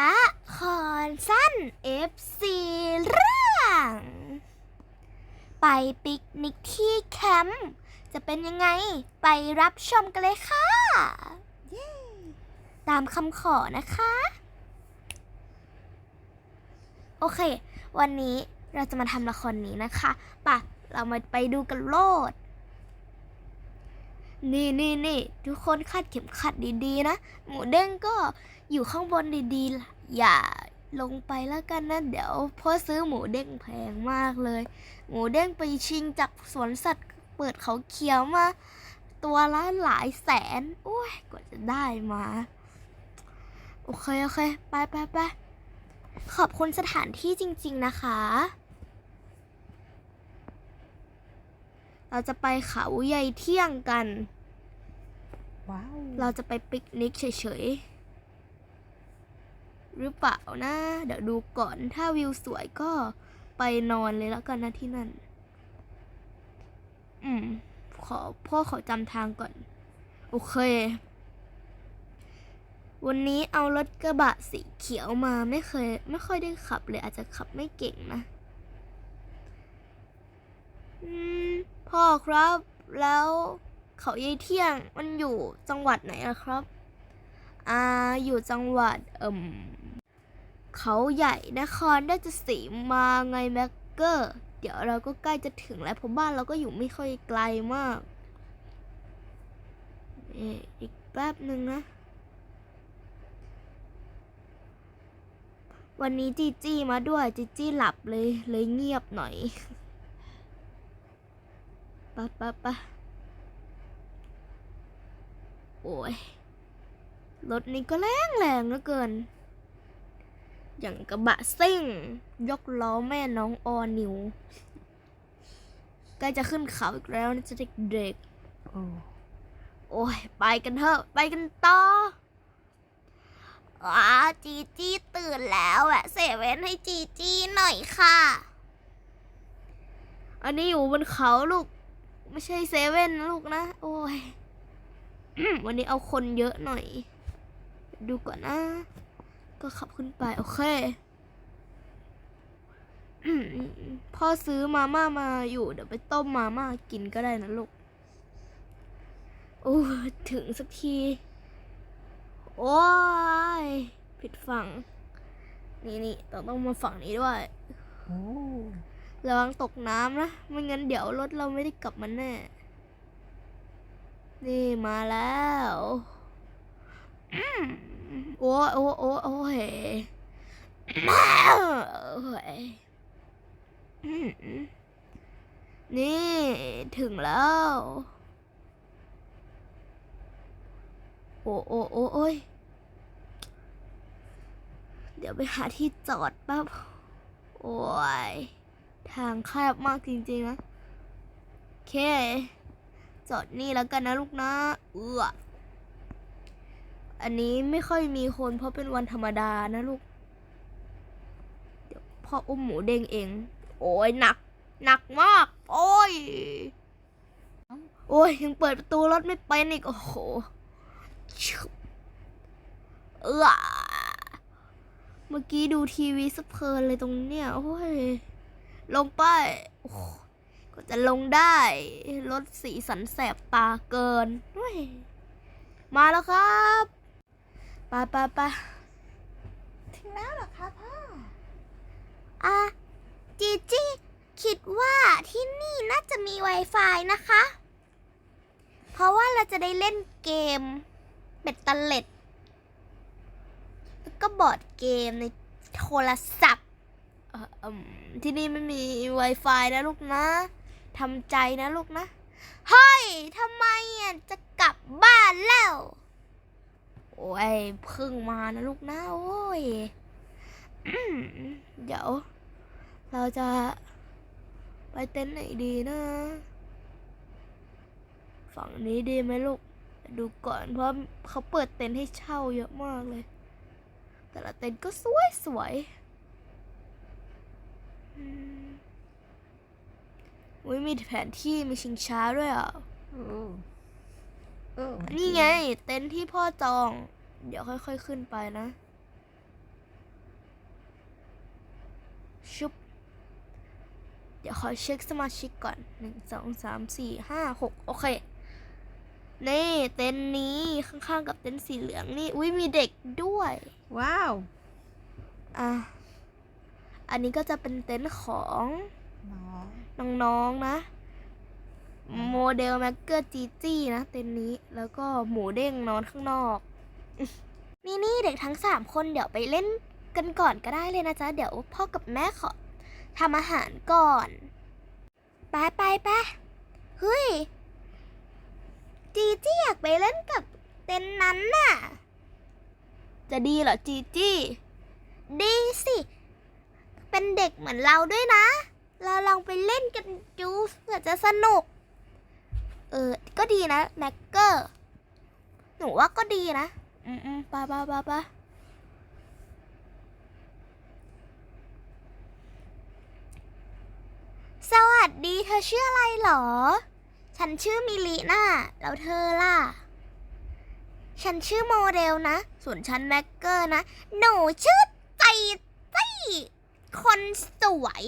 ละครสั้น FC เรื่อง ไปปิกนิกที่แคมป์จะเป็นยังไงไปรับชมกันเลยค่ะ ตามคำขอนะคะ โอเค วันนี้เราจะมาทำละครนี้นะคะไป่ะ เรามาไปดูกันโลด นี่นี่นี่ทุกคนคาดเข็มขัดดีๆ นะ หมูเด้งก็อยู่ข้างบนดีๆล่ะอย่าลงไปแล้วกันนะ เดี๋ยวพ่อซื้อหมูเด้งแพงมากเลย หมูเด้งไปชิงจากสวนสัตว์เปิดเขาเขียวมา ตัวละหลายแสนโอ้ยกว่าจะได้มา โอเค โอเค ไปไปไปขอบคุณสถานที่จริง ๆ นะคะ เราจะไปเขาใหญ่เที่ยงกัน ว้าว เราจะไปปิกนิกเฉยๆ หรือเปล่านะ เดี๋ยวดูก่อน ถ้าวิวสวยก็ไปนอนเลยแล้วกันนะที่นั่น อืม ขอพ่อขอจำทางก่อน โอเค วันนี้เอารถกระบะสีเขียวมาไม่เคย ไม่ค่อยได้ขับเลยอาจจะขับไม่เก่งนะ อืม พ่อครับ แล้วเขายายเที่ยงมันอยู่จังหวัดไหนอะครับ อ่า อยู่จังหวัดเอ่มเขาใหญ่นครราชสีมาไงแม็กเกอร์ เดี๋ยวเราก็ใกล้จะถึงแล้วเพราะบ้านเราก็อยู่ไม่ค่อยไกลมากเอ่ออีกแป๊บหนึ่งนะ วันนี้จีจี้มาด้วยจีจี้หลับเลยเลยเงียบหน่อย ปะปะปะโอ้ย รถนี้ก็แรงแรงเหลือเกิน อย่างกระบะซิ่ง ยกล้อแม่น้องออนิวใกล้จะขึ้นเขาอีกแล้วนะจะเด็กโอ้ๆโอ้ย ไปกันเถอะ ไปกันต่ออ้าจีจี้ตื่นแล้วแหละเซเว่นให้จีจี้หน่อยค่ะ อันนี้อยู่บนเขาลูก ไม่ใช่เซเว่นนะลูกนะ โอ้ย วันนี้เอาคนเยอะหน่อย ดูก่อนนะ ก็ขับขึ้นไป โอเค พ่อซื้อมาม่ามาอยู่ เดี๋ยวไปต้มมาม่ากินก็ได้นะลูก โอ้ถึงสักที โอ้ย ผิดฝั่ง นี่นี่ต้องต้องมาฝั่งนี้ด้วย โอ้ ระวังตกน้ำนะ ไม่งั้นเดี๋ยวรถเราไม่ได้กลับมาแน่ นี่มาแล้วอืมโอ้โอ้โอ้ยโอ้โอ้ยอืมนี่ถึงแล้ว โอ้โอ้โอ้โอ้ยเดี๋ยวไปหาที่จอดแป๊บ โอ้ย ทางแคบมากจริงๆนะโอเค จอดนี่แล้วกันนะลูกนะ เอืออันนี้ไม่ค่อยมีคนเพราะเป็นวันธรรมดานะลูก เดี๋ยวพ่ออุ้มหมูเด้งเอง โอ้ยหนัก หนักมาก โอ้ย โอ้ยยังเปิดประตูรถไม่เป็นอีก โอ้โห เออเมื่อกี้ดูทีวีสะเพลินเลยตรงเนี้ย โอ้ย ลงไปก็จะลงได้รถสีสันแสบตาเกิน มาแล้วครับไปไปไปถึงแล้วหรอคะพ่ออะจีจี้คิดว่าที่นี่น่าจะมี Wi-Fi นะคะ เพราะว่าเราจะได้เล่นเกมเบ็ดเตเล็ด แล้วก็บอร์ดเกมในโทรศัพท์ ที่นี่ไม่มี Wi-Fi นะลูกนะทำใจนะลูกนะ เฮ้ยทำไมอะจะกลับบ้านแล้ว โอ้ยเพิ่งมานะลูกนะ โอ้ยเดี๋ยว เราจะไปเต็นท์ไหนดีนะ ฝั่งนี้ดีไหมลูก ดูก่อนเพราะเขาเปิดเต็นท์ให้เช่าเยอะมากเลย แต่ละเต็นท์ก็สวยสวย อืมอุ้ยมีแผนที่มีชิงช้าด้วยอะโอ้โอ้นี่ไง เต็นท์ที่พ่อจอง เดี๋ยวค่อยๆขึ้นไปนะ ชุบ เดี๋ยวขอเช็คสมาชิกก่อนหนึ่งสองสามสี่ห้าหกโอเค นี่เต็นท์นี้ข้างๆกับเต็นท์สีเหลืองนี่ อุ้ยมีเด็กด้วย ว้าว อะ อันนี้ก็จะเป็นเต็นท์ของน้องน้องๆนะ โมเดลแม็กเกอร์จีจี้นะเต็นท์นี้ แล้วก็หมูเด้งนอนข้างนอก นี่นี่เด็กทั้งสามคนเดี๋ยวไปเล่นกันก่อนก็ได้เลยนะจ๊ะ เดี๋ยวพ่อกับแม่ขอทำอาหารก่อนไปไปไปเฮ้ย จีจี้อยากไปเล่นกับเต็นท์นั้นน่ะ จะดีเหรอจีจี้ ดีสิ เป็นเด็กเหมือนเราด้วยนะ เราลองไปเล่นกันดูเผื่อจะสนุก เออ ก็ดีนะแม็กเกอร์ หนูว่าก็ดีนะ อืมอืมไปไปไปไปสวัสดีเธอชื่ออะไรเหรอ ฉันชื่อมิลิน่าแล้วเธอล่ะ ฉันชื่อโมเดลนะ ส่วนฉันแม็กเกอร์นะ หนูชื่อใจจี้ คนสวย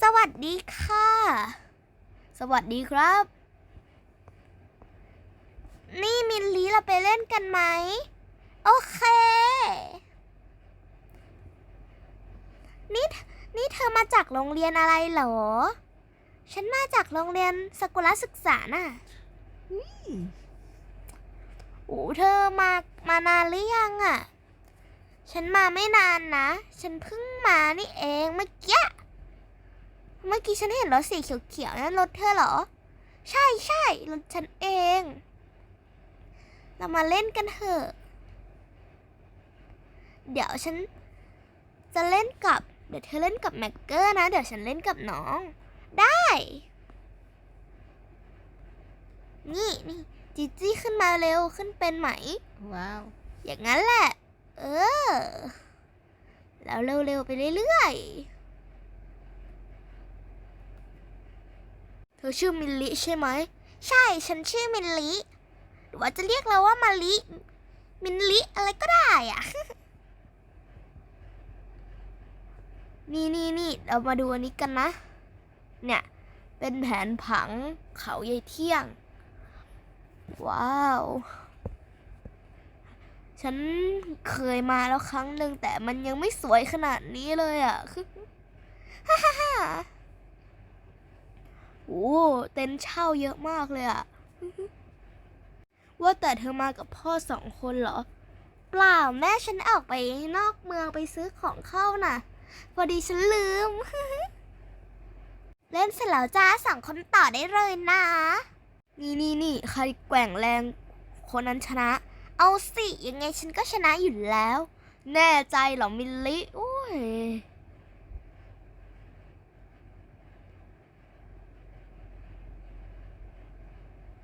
สวัสดีค่ะ สวัสดีครับ นี่มิลลีเราไปเล่นกันไหม โอเค นี่นี่เธอมาจากโรงเรียนอะไรเหรอ ฉันมาจากโรงเรียนสกุลศึกษาน่ะอืมโอ้เธอมามานานหรือยังอะ่ะ ฉันมาไม่นานนะ ฉันเพิ่งมานี่เองเมื่อกี้ เมื่อกี้ฉันเห็นรถสีเขียวๆนั่นรถเธอเหรอ ใช่ใช่รถฉันเอง เรามาเล่นกันเถอะ เดี๋ยวฉันจะเล่นกับ เดี๋ยวเธอเล่นกับแม็กเกอร์นะ เดี๋ยวฉันเล่นกับน้อง ได้ นี่นี่จีจี้ขึ้นมาเร็วขึ้นเป็นไหม ว้าว อย่างนั้นแหละ เออ แล้วเร็วๆไปเรื่อยๆ เธอชื่อมิลลิใช่ไหม ใช่ ฉันชื่อมิลลิ หรือว่าจะเรียกเราว่ามาลิ มินลิอะไรก็ได้อะนี่นี่นี่เรามาดูอันนี้กันนะ เนี่ย เป็นแผนผังเขาใยายเที่ยง ว้าว ฉันเคยมาแล้วครั้งหนึ่งแต่มันยังไม่สวยขนาดนี้เลยอะฮ่าฮ่าฮ่าโอ้เต็นท์เช่าเยอะมากเลยอะว่าแต่เธอมากับพ่อสองคนเหรอ เปล่าแม่ฉันออกไปนอกเมืองไปซื้อของเข้าน่ะ พอดีฉันลืม เล่นเสร็จแล้วจ้าสองคนต่อได้เลยนะ นี่นี่นี่ใครแกว่งแรงคนนั้นชนะ เอาสิ ยังไงฉันก็ชนะอยู่แล้ว แน่ใจเหรอมิลลิโอ้ย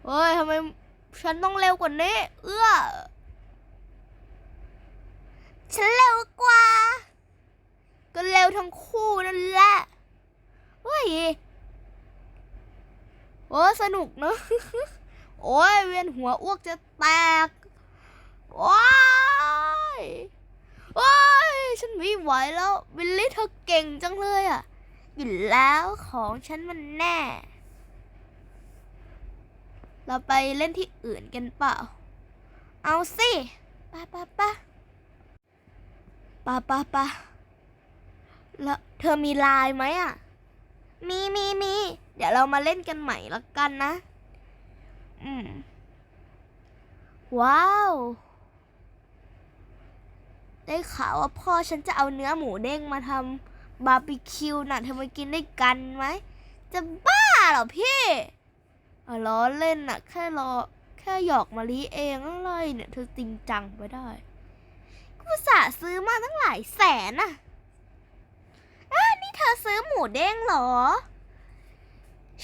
เฮ้ยทำไมฉันต้องเร็วกว่านี้ เอื้อ ฉันเร็วกว่า ก็เร็วทั้งคู่นั่นแหละเฮ้ยโอ้สนุกเนอะโอ้ยเวียนหัวอ้วกจะแตก โอ้ยโอ้ยฉันไม่ไหวแล้ววิลลี่เธอเก่งจังเลยอะอยู่แล้วของฉันมันแน่ เราไปเล่นที่อื่นกันเปล่า เอาสิปะปะปะปะปะปะแล้วเธอมีลน์ไหมอะ มีมีมี เดี๋ยวเรามาเล่นกันใหม่ละกันนะ อืม ว้าว ได้ข่าวว่าพ่อฉันจะเอาเนื้อหมูเด้งมาทำบาร์บีคิวน่ะเธอมากินด้วยกันไหม จะบ้าเหรอพี่อะล้อเล่นน่ะ แค่รอแค่หยอกมาลีเองอะไรเนี่ยเธอจริงจังไปได้กูสาห์ซื้อมาตั้งหลายแสนน่ะอ้านี่เธอซื้อหมูเด้งเหรอ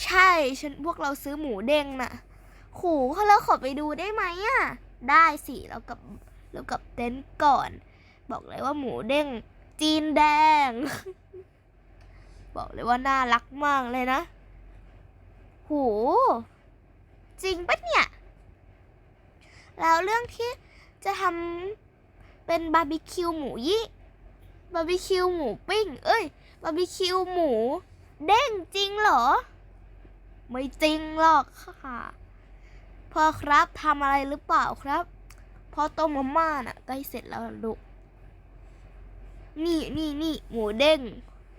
ใช่ฉันพวกเราซื้อหมูเด้งน่ะขู่เขาแล้วขอไปดูได้ไหมอะ ได้สิเรากับเรากับเต็นท์ก่อน บอกเลยว่าหมูเด้ง จีนแดง บอกเลยว่าน่ารักมากเลยนะโหจริงปะเนี่ย แล้วเรื่องที่จะทำเป็นบาร์บีคิวหมูยี่บาร์บีคิวหมูปิ้ง เอ้ย บาร์บีคิวหมู เด้งจริงเหรอ ไม่จริงหรอกค่ะพ่อครับทำอะไรหรือเปล่าครับพ่อต้มมาม่าน่ะใกล้เสร็จแล้วลูก นี่นี่นี่หมูเด้ง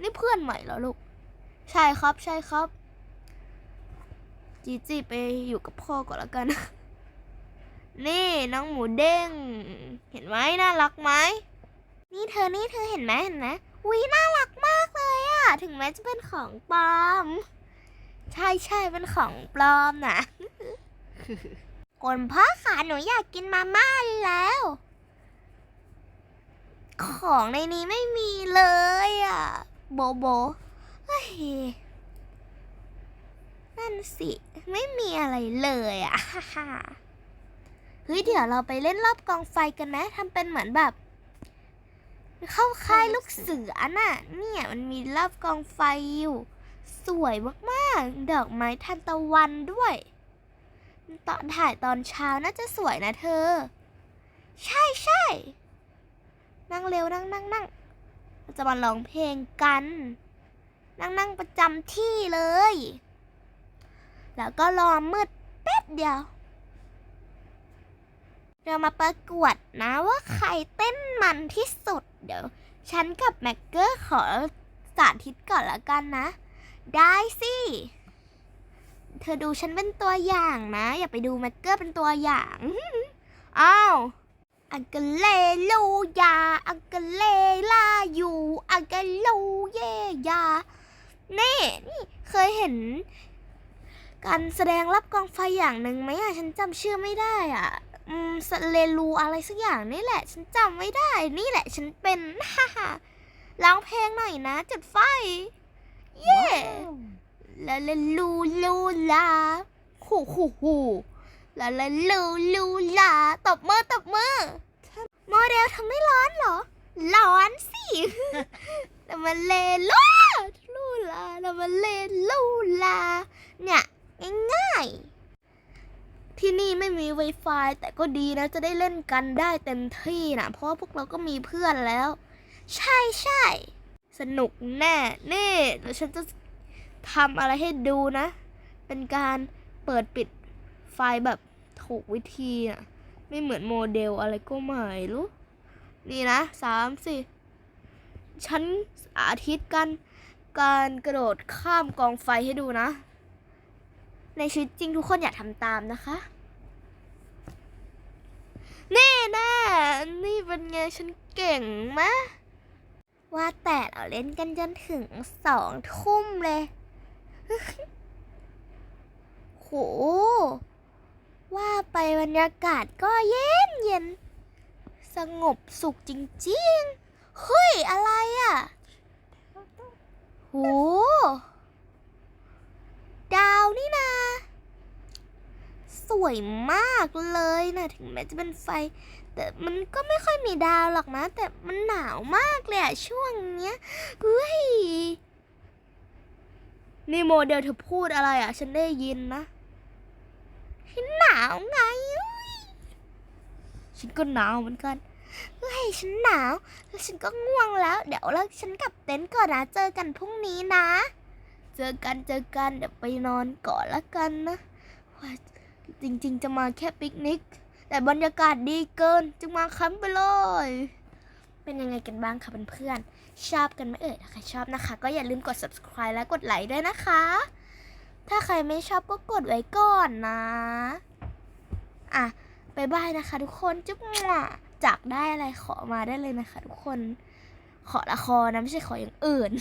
นี่เพื่อนใหม่แล้วลูก ใช่ครับใช่ครับ จีจีไปอยู่กับพ่อก่อนแล้วกัน นี่น้องหมูเด้ง เห็นไหมน่ารักไหม นี่เธอนี่เธอเห็นไหมเห็นไหมวิน่ารักมากเลยอะถึงแม้จะเป็นของปลอม ใช่ใช่เป็นของปลอมนะคนพ่อขาหนูอยากกินมาม่าแล้ว ของในนี้ไม่มีเลยอะ โบโบเฮ้ยนั่นสิ ไม่มีอะไรเลยอะเฮ้ย เดี๋ยวเราไปเล่นรอบกองไฟกันไหมทำเป็นเหมือนแบบ เข้าค่ายลูกเสือน่ะ เนี่ยมันมีรอบกองไฟอยู่ สวยมากๆ ดอกไม้ทันตะวันด้วยตอนถ่ายตอนเช้าน่าจะสวยนะเธอ ใช่ใช่ นั่งเร็วนั่งนั่งนั่งเราจะมาร้องเพลงกัน นั่งนั่งประจำที่เลย แล้วก็รอมืดแป๊บเดียว เรามาประกวดนะว่าใครเต้นมันที่สุด เดี๋ยว ฉันกับแม็กเกอร์ขอสาธิตก่อนละกันนะ ได้สิ เธอดูฉันเป็นตัวอย่างนะ อย่าไปดูแม็กเกอร์เป็นตัวอย่าง อ้าว อังกะเลลูยา อังกะเลลาอยู่ อังกะลูเยยา นี่นี่เคยเห็น การแสดงรับกองไฟอย่างหนึ่งไหมอะฉันจำชื่อไม่ได้อะ อืมสเลลูอะไรสักอย่างนี่แหละ ฉันจำไม่ได้ นี่แหละ ฉันเป็นฮ่าฮ่าร้องเพลงหน่อยนะ จุดไฟ เย้ลาลาลูลูลาหูหูหู ลาลาลูลูลาตบมือตบมือโมเดลทำไม่ร้อนเหรอ ร้อนสิลามาเลลูลูลาลามาเลลูลา เนี่ยง่ายๆที่นี่ไม่มี Wi-Fi แต่ก็ดีนะจะได้เล่นกันได้เต็มที่นะเพราะว่าพวกเราก็มีเพื่อนแล้ว ใช่ใช่สนุกแน่นี่เดี๋ยวฉันจะทำอะไรให้ดูนะ เป็นการเปิดปิดไฟล์แบบ ถูกวิธีอะ ไม่เหมือนโมเดลอะไรก็ไม่รู้ นี่นะสามสี่ฉันอาทิตย์กันการกระโดดข้ามกองไฟให้ดูนะ ในชีวิตจริงทุกคนอย่าทำตามนะคะ นี่แน่นี่เป็นไงฉันเก่งมะว่าแต่เราเล่นกันจนถึงสองทุ่มเลย โห ว่าไปบรรยากาศก็เย็นเย็น สงบสุขจริงๆ เฮ้ย อะไรอะโหดาวนี่นาสวยมากเลยนะถึงแม้จะเป็นไฟ แต่มันก็ไม่ค่อยมีดาวหรอกนะ แต่มันหนาวมากเลยอะช่วงเนี้ยเฮ้ยนี่โมเดลเธอพูดอะไรอะฉันได้ยินนะ ฉันหนาวไงฉันก็หนาวเหมือนกันเฮ้ยฉันหนาวแล้วฉันก็ง่วงแล้ว เดี๋ยวแล้วฉันกลับเต็นท์ก่อนนะเจอกันพรุ่งนี้นะ เจอกันเจอกันเดี๋ยวไปนอนก่อนละกันนะว่าจริงๆ จะมาแค่ปิกนิก แต่บรรยากาศดีเกินจึงมาแคัมป์ไปเลย เป็นยังไงกันบ้างคะเพื่อนๆชอบกันไหมเอ่ยถ้าใครชอบนะคะ ก็อย่าลืมกด subscribe และกดไลค์ด้วยนะคะ ถ้าใครไม่ชอบก็กดไว้ก่อนนะ อะบายบายนะคะ ทุกคนจุ๊บๆจากได้อะไรขอมาได้เลยนะคะ ทุกคน ขอละครนะไม่ใช่ขออย่างอื่น